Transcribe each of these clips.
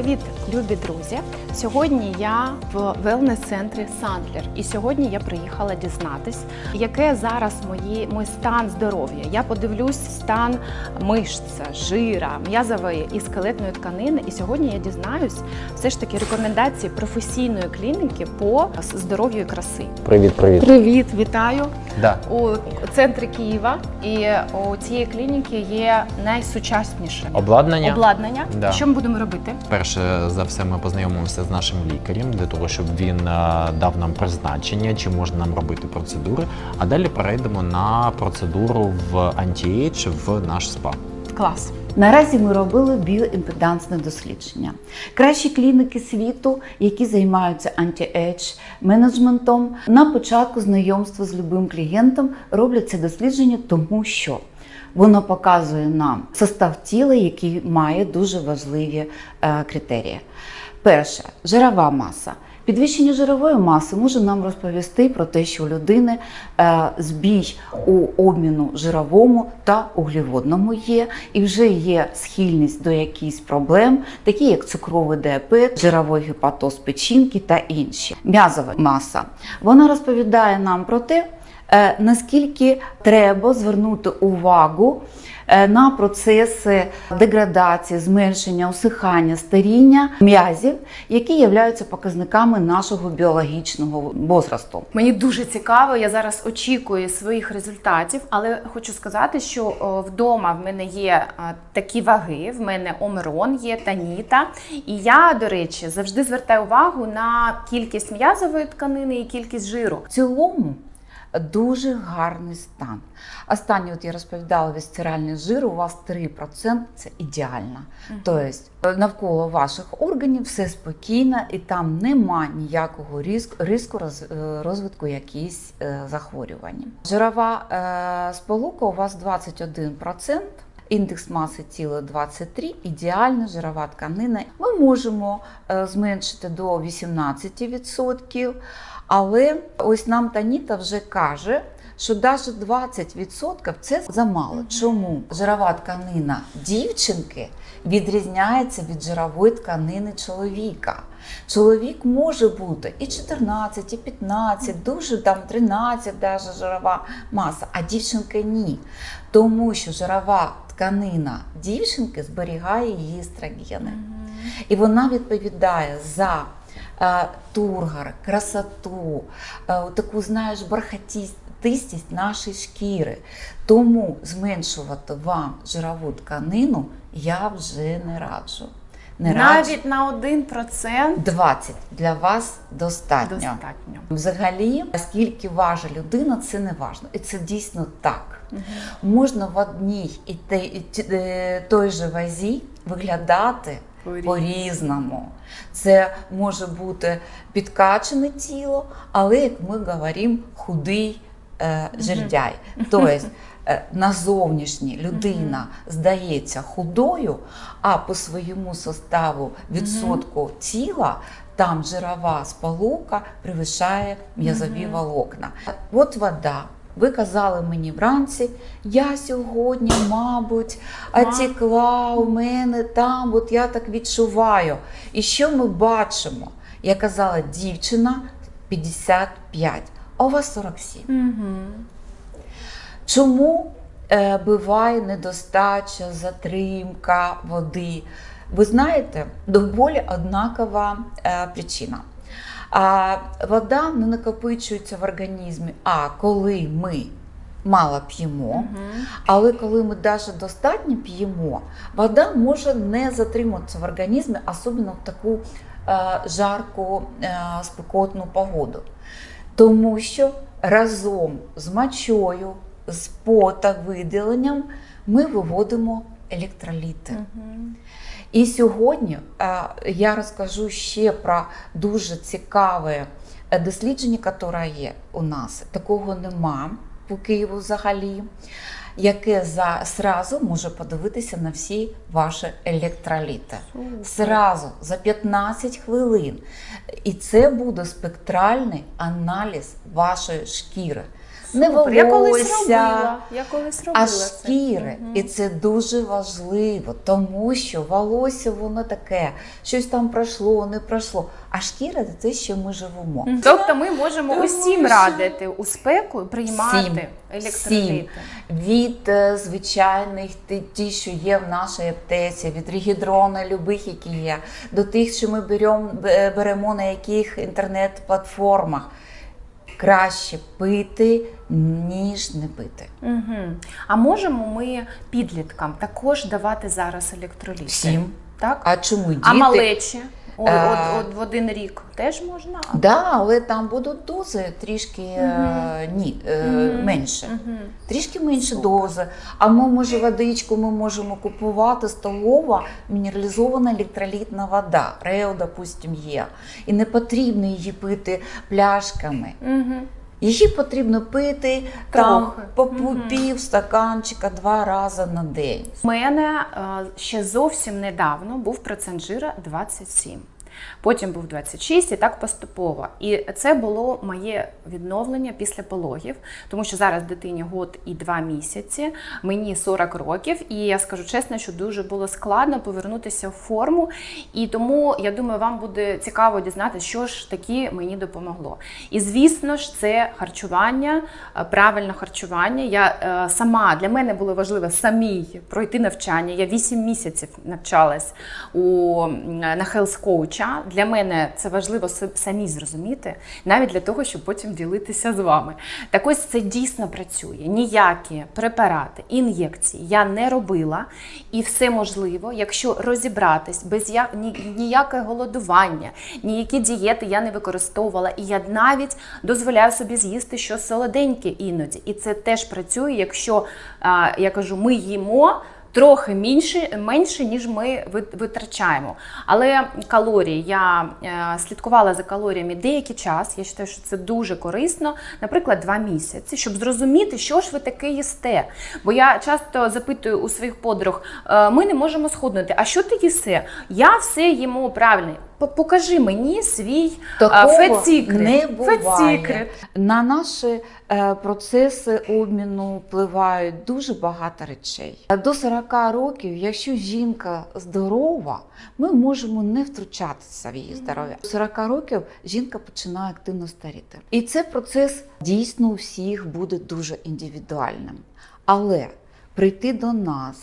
Привіт, любі друзі! Сьогодні я в велнес-центрі Сандлер, і сьогодні я приїхала дізнатись, яке зараз мої, мій стан здоров'я. Я подивлюсь стан мишця, жира, м'язової і скелетної тканини. І сьогодні я дізнаюсь все ж таки рекомендації професійної клініки по здоров'ю і краси. Привіт, привіт. Привіт, вітаю Да. у центрі Києва. І у цієї клініки є найсучасніше Обладнання. обладнання. Да. Що ми будемо робити? Перше за все, ми познайомимося з нашим лікарем для того, щоб він е, дав нам призначення, чи можна нам робити процедури. А далі перейдемо на процедуру в анті-ейдж в наш спа. Клас. Наразі ми робили біоімпедансне дослідження. Кращі клініки світу, які займаються анті-едж менеджментом, на початку знайомства з любим клієнтом роблять це дослідження, тому що воно показує нам состав тіла, який має дуже важливі е, критерії. Перше жирова маса. Підвищення жирової маси може нам розповісти про те, що у людини е, збій у обміну жировому та углеводному є, і вже є схильність до якихось проблем, такі як цукровий діабет, жировий гепатоз печінки та інші. М'язова маса вона розповідає нам про те, наскільки треба звернути увагу е, на процеси деградації, зменшення, усихання, старіння м'язів, які являються показниками нашого біологічного возрасту. Мені дуже цікаво. Я зараз очікую своїх результатів, але хочу сказати, що вдома в мене є такі ваги. В мене омерон є таніта. І я, до речі, завжди звертаю увагу на кількість м'язової тканини і кількість жиру. В цілому дуже гарний стан. Останнє, от я розповідала, вісцеральний жир у вас 3% це ідеально. Тобто навколо ваших органів все спокійно і там нема ніякого ризику, ризику роз- е, розвитку якихось е, захворювань. Жирова е, сполука у вас 21%. Індекс маси тіла 23, ідеальна жирова тканина. Ми можемо е, зменшити до 18%, але ось нам Таніта вже каже, що навіть 20% це замало. Чому? Жирова тканина дівчинки відрізняється від жирової тканини чоловіка. Чоловік може бути і 14, і 15, дуже там 13 даже жирова маса, а дівчинка ні. Тому що жирова тканина дівчинки зберігає її естрогени. І вона відповідає за тургор, красоту, е, таку, знаєш, бархатистість нашої шкіри. Тому зменшувати вам жирову тканину я вже не раджу. Не раджу. Навіть на 1% 20 для вас достатньо. достатньо. Взагалі, скільки важить людина, це не важно. І це дійсно так. Можна в одній і е, той же вазі виглядати По-різному. Це може бути підкачане тіло, але, як ми говоримо, худий е, жердяй. Тобто е, на зовнішній людина здається худою, а по своєму составу відсотку тіла там жирова сполука перевищає м'язові волокна. От вода. Ви казали мені вранці, я сьогодні, мабуть, отекла у мене там, от я так відчуваю. І що ми бачимо? Я казала, дівчина 55, а у вас 47. Угу. Чому е, буває недостача, затримка води? Ви знаєте, доволі однакова е, причина. А вода не накопичується в організмі, а коли ми мало п'ємо, але коли ми навіть достатньо п'ємо, вода може не затримуватися в організмі, особливо в таку е, жарку, е, спекотну погоду. Тому що разом з мочою, з потовиділенням ми виводимо електроліти. І сьогодні е, я розкажу ще про дуже цікаве е, дослідження, яке є у нас. Такого нема по Києву взагалі, яке за сразу може подивитися на всі ваші електроліти. Сразу за 15 хвилин. І це буде спектральний аналіз вашої шкіри. Не Супер. Я колись робила. Я колись робила а шкіри. Мгм. І це дуже важливо, тому що волосся воно таке, щось там пройшло, не пройшло. А шкіра це те, що ми живемо. Тобто ми можемо Тому усім що- радити у спеку приймати Всім. електроліти. Від е, звичайних ті, ті, що є в нашій аптеці, від регідрона, любих, які є, до тих, що ми беремо, беремо на яких інтернет-платформах. Краще пити, ніж не пити. Угу. А можемо ми підліткам також давати зараз електроліти? Всім. Так? А чому діти? А малечі? О, Е, от, от в один рік теж можна? Да, але там будуть дози трішки угу. ні, угу. Менше. Угу. Трішки менше дози. А ми може водичку ми можемо купувати столова мінералізована електролітна вода. Рео, допустим, є. І не потрібно її пити пляшками. Угу. Її потрібно пити там по пів стаканчика два рази на день. У мене е, ще зовсім недавно був процент жира 27. Потім був 26 і так поступово. І це було моє відновлення після пологів, тому що зараз дитині год і два місяці, мені 40 років, і я скажу чесно, що дуже було складно повернутися в форму. І тому я думаю, вам буде цікаво дізнатися, що ж таки мені допомогло. І звісно ж, це харчування, е, правильне харчування. Я е, сама для мене було важливо самій пройти навчання. Я 8 місяців навчалась у на health коуча. Для мене це важливо самі зрозуміти, навіть для того, щоб потім ділитися з вами. Так ось це дійсно працює. Ніякі препарати, ін'єкції я не робила, і все можливо, якщо розібратись без я- ні- ніяке голодування, ніякі дієти я не використовувала, і я навіть дозволяю собі з'їсти щось солоденьке іноді. І це теж працює, якщо я кажу, ми їмо. Трохи менше, менше, ніж ми витрачаємо. Але калорії я е, слідкувала за калоріями деякий час. Я вважаю, що це дуже корисно, наприклад, два місяці, щоб зрозуміти, що ж ви таке їсте. Бо я часто запитую у своїх подруг: е, ми не можемо схуднути. А що ти їси? Я все їмо правильно. Покажи мені свій Такого фет-сікрет. не буває. Фет-сікрет. На наші е, процеси обміну впливають дуже багато речей. До 40 років, якщо жінка здорова, ми можемо не втручатися в її здоров'я. До 40 років жінка починає активно старіти. І цей процес дійсно у всіх буде дуже індивідуальним. Але прийти до нас,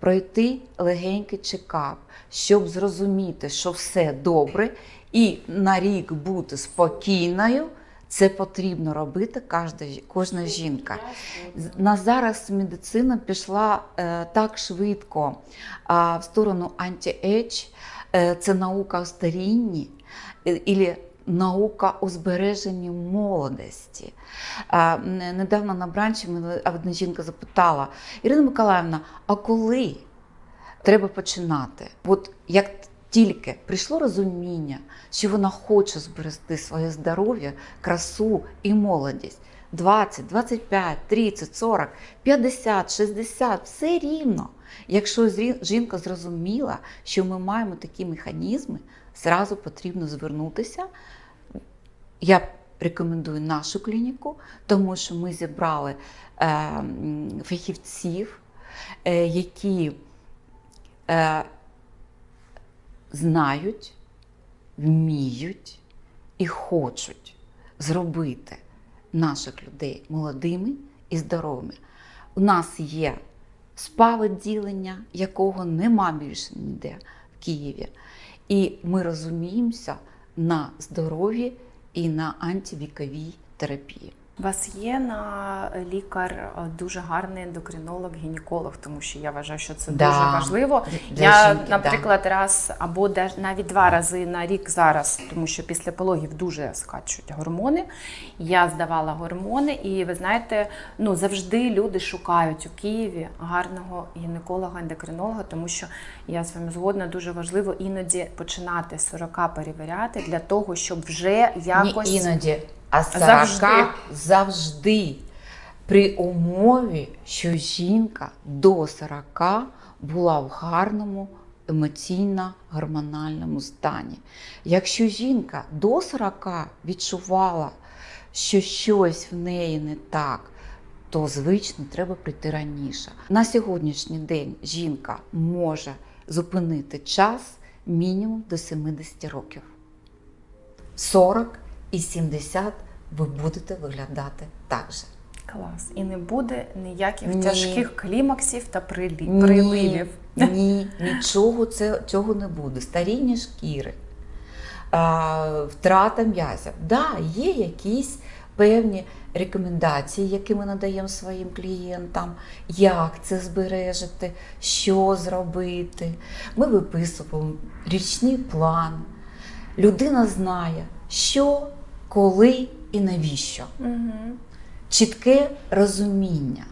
пройти легенький чекап, щоб зрозуміти, що все добре, і на рік бути спокійною. Це потрібно робити кожна, кожна жінка. На зараз медицина пішла е, так швидко а, в сторону анті-едж. Е, це наука о старінні, е, наука о збереженні молодості. Недавно на бранчі мене одна жінка запитала: Ірина Миколаївна, а коли треба починати? От як тільки прийшло розуміння, що вона хоче зберегти своє здоров'я, красу і молодість. 20, 25, 30, 40, 50, 60, все рівно. Якщо жінка зрозуміла, що ми маємо такі механізми, зразу потрібно звернутися. Я рекомендую нашу клініку, тому що ми зібрали е, фахівців, е, які е, знають, вміють і хочуть зробити наших людей молодими і здоровими. У нас є спа-відділення, якого нема більше ніде в Києві. І ми розуміємося на здоров'ї і на антивіковій терапії. У вас є на лікар е, дуже гарний ендокринолог, гінеколог, тому що я вважаю, що це Да. дуже важливо. Для я, жінки, да. наприклад, раз або де- навіть два рази на рік зараз, тому що після пологів дуже скачуть гормони. Я здавала гормони, і ви знаєте, ну завжди люди шукають у Києві гарного гінеколога, ендокринолога, тому що я з вами згодна, дуже важливо іноді починати з 40 перевіряти для того, щоб вже якось Не іноді, а 40 Завжди. завжди. При умові, що жінка до 40 була в гарному емоційно-гормональному стані. Якщо жінка до 40 відчувала, що щось в неї не так, то звично треба прийти раніше. На сьогоднішній день жінка може зупинити час мінімум до 70 років. 40 і 70 ви будете виглядати так же. Клас. І не буде ніяких Ні. тяжких клімаксів та прилі- Ні, приливів. Ні, нічого це, цього не буде. Старіння шкіри, а, втрата м'язів. Да, є якісь певні рекомендації, які ми надаємо своїм клієнтам, як це збережете, що зробити. Ми виписуємо річний план. Людина знає, що, коли і навіщо Угу. чітке розуміння.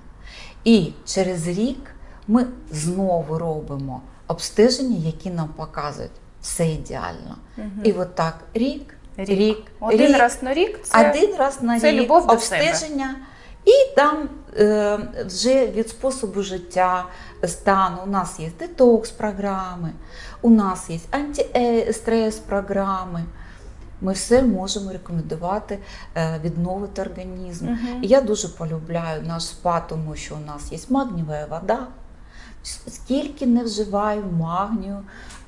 І через рік ми знову робимо обстеження, які нам показують все ідеально. І от так рік, рік, Рік. рік, Один раз на рік це один раз на це рік любов до себе. обстеження. І там е, вже від способу життя, стану, у нас є детокс-програми, у нас є антистрес-програми. Ми все можемо рекомендувати е, відновити організм. Мгм. І я дуже полюбляю наш спа, тому що у нас є магнієва вода. Скільки не вживаю магнію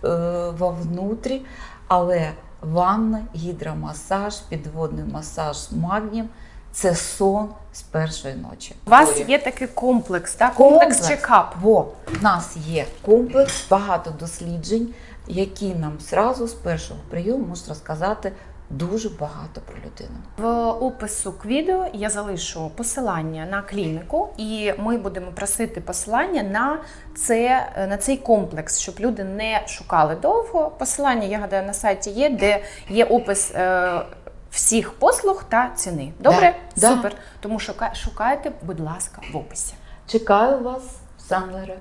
е, вовнутрі, але ванна, гідромасаж, підводний масаж з магнієм це сон з першої ночі. У вас є такий комплекс, так? комплекс, чекап. Во, в нас є комплекс, багато досліджень, які нам зразу з першого прийому можуть розказати дуже багато про людину. В опису к відео я залишу посилання на клініку, і ми будемо просити посилання на це на цей комплекс, щоб люди не шукали довго. Посилання я гадаю на сайті є, де є опис. Е, Всіх послуг та ціни. Добре? Да, да. Супер. Тому шука- шукайте, будь ласка, в описі. Чекаю вас, Санлере.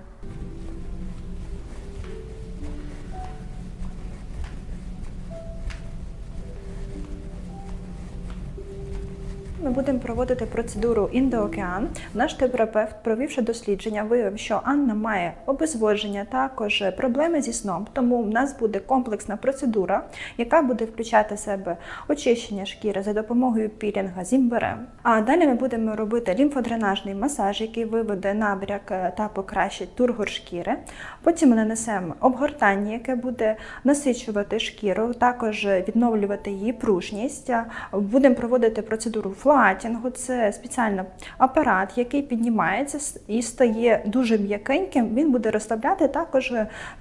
Ми будемо проводити процедуру індоокеан. Наш терапевт, провівши дослідження, виявив, що Анна має обезводження, також проблеми зі сном. Тому в нас буде комплексна процедура, яка буде включати в себе очищення шкіри за допомогою пілінга з імбирем. А далі ми будемо робити лімфодренажний масаж, який виведе набряк е, та покращить тургор шкіри. Потім нанесемо обгортання, яке буде насичувати шкіру, також відновлювати її пружність. Будемо проводити процедуру флатінгу. Це спеціальний апарат, який піднімається і стає дуже м'якеньким. Він буде розслабляти. Також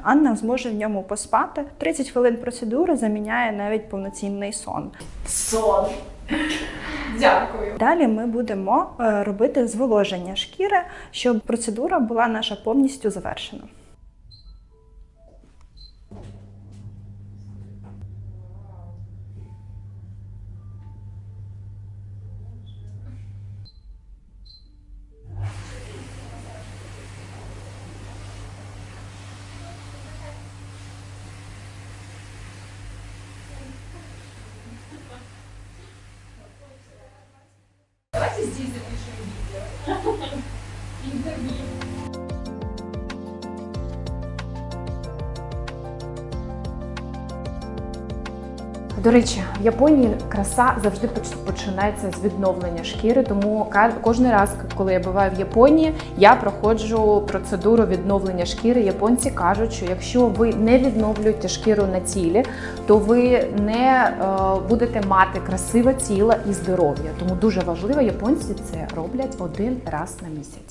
Анна зможе в ньому поспати. 30 хвилин процедури заміняє навіть повноцінний сон. Сон. Дякую. Далі ми будемо е, робити зволоження шкіри, щоб процедура була наша повністю завершена. Intervino. До речі, в Японії краса завжди починається з відновлення шкіри. Тому кожен раз, коли я буваю в Японії, я проходжу процедуру відновлення шкіри. Японці кажуть, що якщо ви не відновлюєте шкіру на тілі, то ви не е, будете мати красиве тіло і здоров'я. Тому дуже важливо, японці це роблять один раз на місяць.